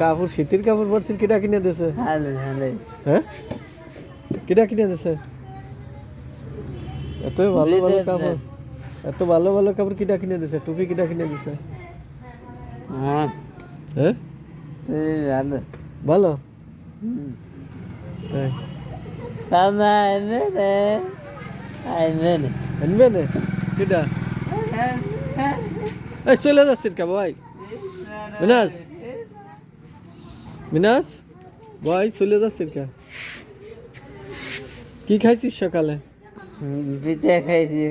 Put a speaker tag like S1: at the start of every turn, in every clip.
S1: কাপড় শীতের কাপড় পরছিল কিটা কিনে দিছে? হ্যাঁ? কিটা কিনে দিছে? এত ভালো ভালো কাপড়। এত ভালো ভালো কাপড় কিটা কিনে দিছে? টুপি কিটা কিনে দিছে?
S2: হ্যাঁ।
S1: হ্যাঁ?
S2: ভালো।
S1: তাই।
S2: রে আইবে রে
S1: আনবে না কিটা এই চলে যাচ্ছিস কা ভাই? মিনাস? মিনাস? ভাই চলে যাচ্ছিস কা? কি খাইছিস সকালে?
S2: পিঠে খাইছি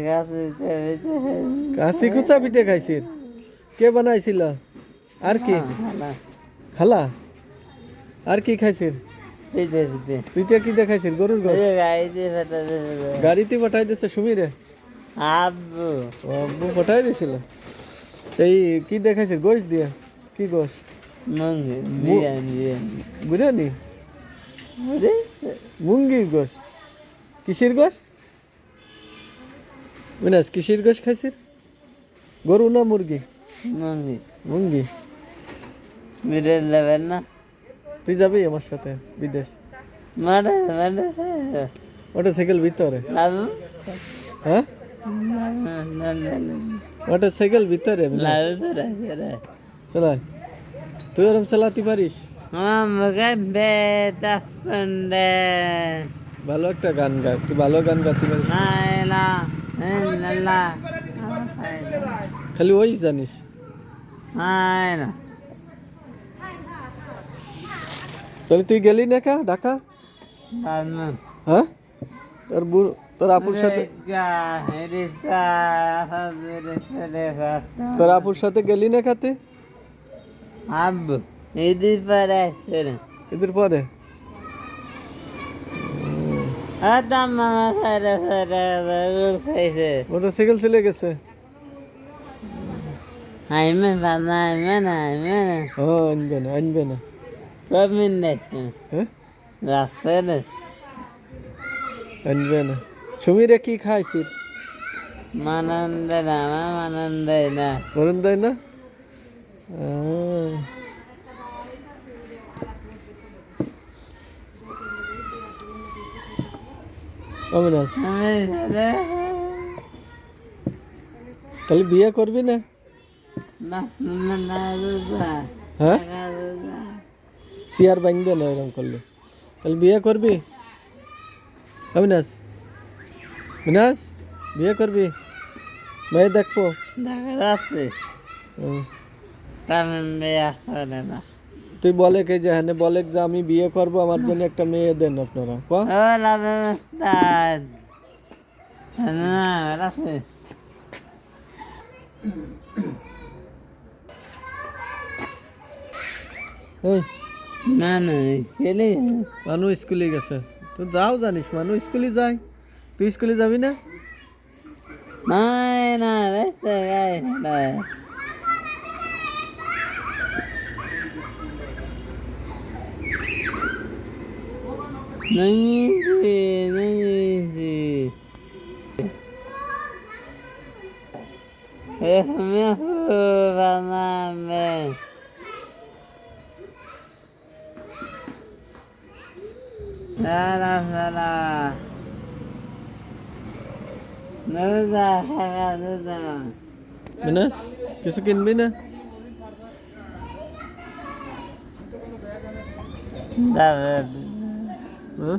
S1: কাশি কুচা পিঠে খাইছিস? কে বানাইছিল? আর কি? খালা আর কি খাইছিস?
S2: পিঠে পিঠে।
S1: পিঠে কি দেখাইছিস গরুর
S2: গাড়িতে
S1: পাঠাই দিছে সুমিরে?
S2: আব্বু।
S1: আব্বু পাঠাই দিছিল? এই কি দেখাইছিস গোশ দিয়ে। কি গোশ?
S2: মঙ্গি বিরিয়ানি বিরিয়ানি।
S1: মুঙ্গির গোশ। কিসের গোশ? মিনাস কিসের গোশ খাইছিস? গরু না মুরগি?
S2: মঙ্গি।
S1: মুঙ্গি।
S2: বিরিয়ানি দেবেন না?
S1: তুই যাবি আমার সাথে বিদেশ?
S2: মারে মারে
S1: মোটর সাইকেল ভিতরে হ্যাঁ? মোটর সাইকেল ভিতরে চলাই তুই ওরম চালাতে পারিস?
S2: পন্ডে
S1: ভালো একটা গান গা তুই ভালো গান গাতে পারিস। খালি ওই জানিস। তাহলে তুই গেলি না কা ঢাকা? হ্যাঁ? তোর বু- তোর আপুর সাথে তোর আপুর সাথে গেলি না খাতে
S2: আব্বু ইদি পরে আসছে
S1: এদের পরে
S2: আদাম মামা সারে সারে গুল খাইছে।
S1: মোটর সাইকেল চলে গেছে।
S2: না হাইমে না।
S1: ও আনবে না আনবে না।
S2: কমিন দেখছে? রাখতে
S1: আনবে না। সুমিরে কি খাইছিস?
S2: মানন্দ না মানন্দ না
S1: বরুণ দেয় না আহ। অবিনাশ।
S2: আমি সারে
S1: তাহলে বিয়ে করবি না?
S2: না না না
S1: হ্যাঁ?
S2: না
S1: চেয়ার ভাঙবে না এরকম করলে। তাহলে বিয়ে করবি? অবিনাশ। বিনাশ বিয়ে করবি? মেয়ে দেখব।
S2: দেখা যাচ্ছে।
S1: তুই বলে কে যে হ্যাঁ বলে যে আমি বিয়ে করব আমার জন্য একটা মেয়ে দেন আপনারা
S2: না না না খেলে
S1: মানু স্কুলে গেছে। তো যাও জানিস মানু স্কুলে যায়। তুই স্কুলে যাবি না
S2: নাই না. Eh, baname. Salah, salah. Nuda, haga, nuda.
S1: বিনাশ কিছু কিনবি না
S2: David.
S1: হ্যাঁ